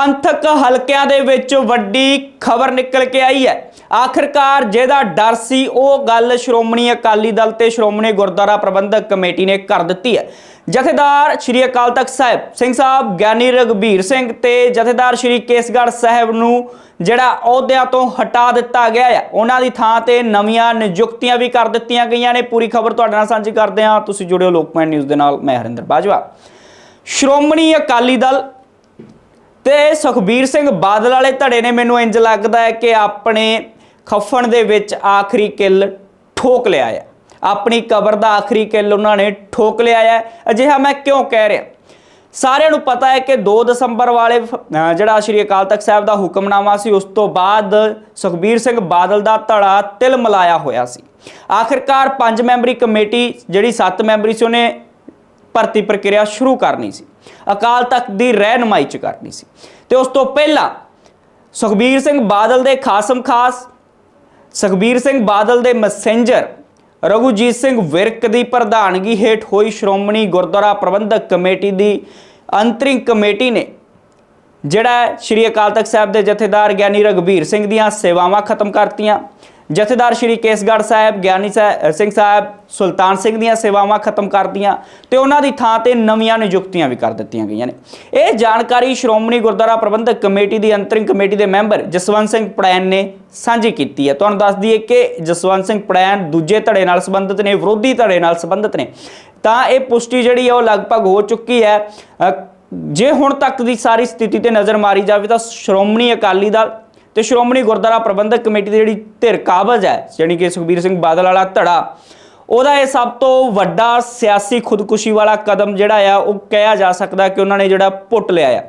ਪੰਥਕ ਹਲਕਿਆਂ ਦੇ ਵਿੱਚ ਵੱਡੀ ਖਬਰ ਨਿਕਲ ਕੇ ਆਈ ਹੈ। ਆਖਰਕਾਰ ਜਿਹਦਾ ਡਰ ਸੀ, ਉਹ ਗੱਲ ਸ਼੍ਰੋਮਣੀ ਅਕਾਲੀ ਦਲ ਤੇ ਸ਼੍ਰੋਮਣੀ ਗੁਰਦੁਆਰਾ ਪ੍ਰਬੰਧਕ ਕਮੇਟੀ ਨੇ ਕਰ ਦਿੱਤੀ ਹੈ। ਜਥੇਦਾਰ ਸ਼੍ਰੀ ਅਕਾਲ ਤਖਤ ਸਾਹਿਬ, ਸਿੰਘ ਸਾਹਿਬ ਗਿਆਨੀ ਰਗਬੀਰ ਸਿੰਘ ਤੇ ਜਥੇਦਾਰ ਸ਼੍ਰੀ ਕੇਸਗੜ੍ਹ ਸਾਹਿਬ ਨੂੰ ਜਿਹੜਾ ਅਹੁਦਿਆਂ ਤੋਂ ਹਟਾ ਦਿੱਤਾ ਗਿਆ ਹੈ। ਉਹਨਾਂ ਦੀ ਥਾਂ ਤੇ ਨਵੀਆਂ ਨਿਯੁਕਤੀਆਂ ਵੀ ਕਰ ਦਿੱਤੀਆਂ ਗਈਆਂ ਨੇ। ਪੂਰੀ ਖਬਰ ਤੁਹਾਡੇ ਨਾਲ ਸਾਂਝੀ ਕਰਦੇ ਹਾਂ। ਤੁਸੀਂ ਜੁੜਿਓ ਲੋਕਮੈਨ ਨਿਊਜ਼ ਦੇ ਨਾਲ। ਮੈਂ ਹਰਿੰਦਰ ਬਾਜਵਾ। ਸ਼੍ਰੋਮਣੀ ਅਕਾਲੀ ਦਲ ਤੇ ਸੁਖਬੀਰ ਸਿੰਘ ਬਾਦਲ ਵਾਲੇ ਧੜੇ ਨੇ ਮੈਨੂੰ ਇੰਜ ਲੱਗਦਾ ਹੈ ਕਿ ਆਪਣੇ ਖੱਫਣ ਦੇ ਵਿੱਚ ਆਖਰੀ ਕਿੱਲ ਠੋਕ ਲਿਆ ਹੈ। ਆਪਣੀ ਕਬਰ ਦਾ ਆਖਰੀ ਕਿੱਲ ਉਹਨਾਂ ਨੇ ਠੋਕ ਲਿਆ ਹੈ। ਅਜਿਹਾ ਮੈਂ ਕਿਉਂ ਕਹਿ ਰਿਹਾ? ਸਾਰਿਆਂ ਨੂੰ ਪਤਾ ਹੈ ਕਿ 2 ਦਸੰਬਰ ਵਾਲੇ ਜਿਹੜਾ ਸ਼੍ਰੀ ਅਕਾਲ ਤਖਤ ਸਾਹਿਬ ਦਾ ਹੁਕਮਨਾਮਾ ਸੀ, ਉਸ ਤੋਂ ਬਾਅਦ ਸੁਖਬੀਰ ਸਿੰਘ ਬਾਦਲ ਦਾ ਧੜਾ ਤਿਲ ਮਲਾਇਆ ਹੋਇਆ ਸੀ। ਆਖਿਰਕਾਰ ਪੰਜ ਮੈਂਬਰੀ ਕਮੇਟੀ, ਜਿਹੜੀ 7 ਮੈਂਬਰੀ ਸੀ, ਉਹਨੇ ਭਰਤੀ ਪ੍ਰਕਿਰਿਆ ਸ਼ੁਰੂ ਕਰਨੀ ਸੀ। ਅਕਾਲ ਤਖਤ ਦੀ ਰਹਿਨਮਾਈ ਚ ਕਰਨੀ ਸੀ। ਤੇ ਉਸ ਤੋਂ ਪਹਿਲਾਂ ਸੁਖਬੀਰ ਸਿੰਘ ਬਾਦਲ ਦੇ ਖਾਸਮ ਖਾਸ, ਸੁਖਬੀਰ ਸਿੰਘ ਬਾਦਲ ਦੇ ਮੈਸੇਂਜਰ ਰਘੁਜੀਤ ਸਿੰਘ ਵਿਰਕ ਦੀ ਪ੍ਰਧਾਨਗੀ ਹੇਠ ਹੋਈ ਸ਼੍ਰੋਮਣੀ ਗੁਰਦੁਆਰਾ ਪ੍ਰਬੰਧਕ ਕਮੇਟੀ ਦੀ ਅੰਤਰਿੰਗ ਕਮੇਟੀ ਨੇ, ਜਿਹੜਾ ਸ਼੍ਰੀ ਅਕਾਲ ਤਖਤ ਸਾਹਿਬ ਦੇ ਜਥੇਦਾਰ ਗਿਆਨੀ ਰਗਬੀਰ ਸਿੰਘ ਦੀਆਂ ਸੇਵਾਵਾਂ ਖਤਮ ਕਰਤੀਆਂ। ਜਥੇਦਾਰ ਸ਼੍ਰੀ ਕੇਸਗੜ੍ਹ ਸਾਹਿਬ, ਗਿਆਨੀ ਸਾਹਿਬ ਸਿੰਘ ਸਾਹਿਬ, ਸੁਲਤਾਨ ਸਿੰਘ ਦੀਆਂ ਸੇਵਾਵਾਂ ਖਤਮ ਕਰਤੀਆਂ ਤੇ ਉਹਨਾਂ ਦੀ ਥਾਂ ਤੇ ਨਵੀਆਂ ਨਿਯੁਕਤੀਆਂ ਵੀ ਕਰ ਦਿੱਤੀਆਂ ਗਈਆਂ ਨੇ। ਇਹ ਜਾਣਕਾਰੀ ਸ਼੍ਰੋਮਣੀ ਗੁਰਦੁਆਰਾ ਪ੍ਰਬੰਧਕ ਕਮੇਟੀ ਦੀ ਅੰਤਰਿੰਗ ਕਮੇਟੀ ਦੇ ਮੈਂਬਰ ਜਸਵੰਤ ਸਿੰਘ ਪੜੈਨ ਨੇ ਸਾਂਝੀ ਕੀਤੀ ਹੈ। ਤੁਹਾਨੂੰ ਦੱਸ ਦਈਏ ਕਿ ਜਸਵੰਤ ਸਿੰਘ ਪੜੈਨ ਦੂਜੇ ਧੜੇ ਨਾਲ ਸੰਬੰਧਿਤ ਨੇ, ਵਿਰੋਧੀ ਧੜੇ ਨਾਲ ਸੰਬੰਧਿਤ ਨੇ। ਤਾਂ ਇਹ ਪੁਸ਼ਟੀ ਜਿਹੜੀ ਹੈ ਉਹ ਲਗਭਗ ਹੋ ਚੁੱਕੀ ਹੈ। ਜੇ ਹੁਣ ਤੱਕ ਦੀ ਸਾਰੀ ਸਥਿਤੀ ਤੇ ਨਜ਼ਰ ਮਾਰੀ ਜਾਵੇ ਤਾਂ ਸ਼੍ਰੋਮਣੀ ਅਕਾਲੀ ਦਲ ਤੇ ਸ਼੍ਰੋਮਣੀ ਗੁਰਦੁਆਰਾ ਪ੍ਰਬੰਧਕ ਕਮੇਟੀ ਦੀ ਜਿਹੜੀ ਧਿਰ ਕਾਬਜ਼ ਹੈ, ਜਾਣੀ ਕਿ ਸੁਖਬੀਰ ਸਿੰਘ ਬਾਦਲ ਵਾਲਾ ਧੜਾ, ਉਹਦਾ ਇਹ ਸਭ ਤੋਂ ਵੱਡਾ ਸਿਆਸੀ ਖੁਦਕੁਸ਼ੀ ਵਾਲਾ ਕਦਮ ਜਿਹੜਾ ਆ, ਉਹ ਕਿਹਾ ਜਾ ਸਕਦਾ ਕਿ ਉਹਨਾਂ ਨੇ ਜਿਹੜਾ ਪੁੱਟ ਲਿਆ ਆ।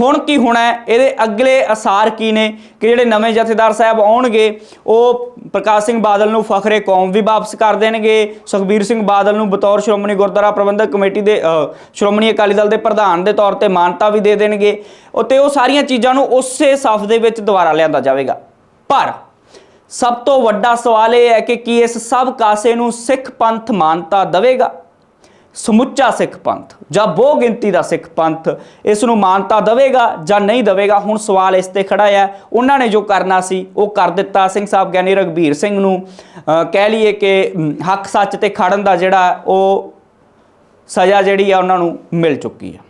ਹੁਣ ਕੀ ਹੋਣਾ ਇਹਦੇ ਅਗਲੇ ਅਸਾਰ ਕੀ ਨੇ? ਕਿ ਜਿਹੜੇ ਨਵੇਂ ਜਥੇਦਾਰ ਸਾਹਿਬ ਆਉਣਗੇ ਉਹ ਪ੍ਰਕਾਸ਼ ਸਿੰਘ ਬਾਦਲ ਨੂੰ ਫਖਰੇ ਕੌਮ ਵੀ ਵਾਪਸ ਕਰ ਦੇਣਗੇ। ਸੁਖਬੀਰ ਸਿੰਘ ਬਾਦਲ ਨੂੰ ਬਤੌਰ ਸ਼੍ਰੋਮਣੀ ਗੁਰਦੁਆਰਾ ਪ੍ਰਬੰਧਕ ਕਮੇਟੀ ਦੇ ਅ, ਸ਼੍ਰੋਮਣੀ ਅਕਾਲੀ ਦਲ ਦੇ ਪ੍ਰਧਾਨ ਦੇ ਤੌਰ ਤੇ ਮਾਨਤਾ ਵੀ ਦੇ ਦੇਣਗੇ। ਉਹ ਉਹ ਸਾਰੀਆਂ ਚੀਜ਼ਾਂ ਨੂੰ ਉਸੇ ਸਫ ਦੇ ਵਿੱਚ ਦੁਬਾਰਾ ਲਿਆਂਦਾ ਜਾਵੇਗਾ। ਪਰ ਸਭ ਤੋਂ ਵੱਡਾ ਸਵਾਲ ਇਹ ਹੈ ਕਿ ਕੀ ਇਸ ਸਭ ਕਾਸੇ ਨੂੰ ਸਿੱਖ ਪੰਥ ਮਾਨਤਾ ਦੇਵੇਗਾ? ਸਮੁੱਚਾ ਸਿੱਖ ਪੰਥ ਜਾਂ ਬਹੁ ਗਿਣਤੀ ਦਾ ਸਿੱਖ ਪੰਥ ਇਸ ਨੂੰ ਮਾਨਤਾ ਦੇਵੇਗਾ ਜਾਂ ਨਹੀਂ ਦੇਵੇਗਾ? ਹੁਣ ਸਵਾਲ ਇਸ ਤੇ ਖੜਾ ਹੈ। ਉਹਨਾਂ ਨੇ ਜੋ ਕਰਨਾ ਸੀ, ਉਹ ਕਰ ਦਿੱਤਾ। ਸਿੰਘ ਸਾਹਿਬ ਗਿਆਨੀ ਰਗਬੀਰ ਸਿੰਘ ਨੂੰ ਕਹਿ ਲਈਏ ਕਿ ਹੱਕ ਸੱਚ ਤੇ ਖੜਨ ਦਾ ਜਿਹੜਾ ਉਹ ਸਜ਼ਾ ਜਿਹੜੀ ਆ ਉਹਨਾਂ ਨੂੰ ਮਿਲ ਚੁੱਕੀ ਹੈ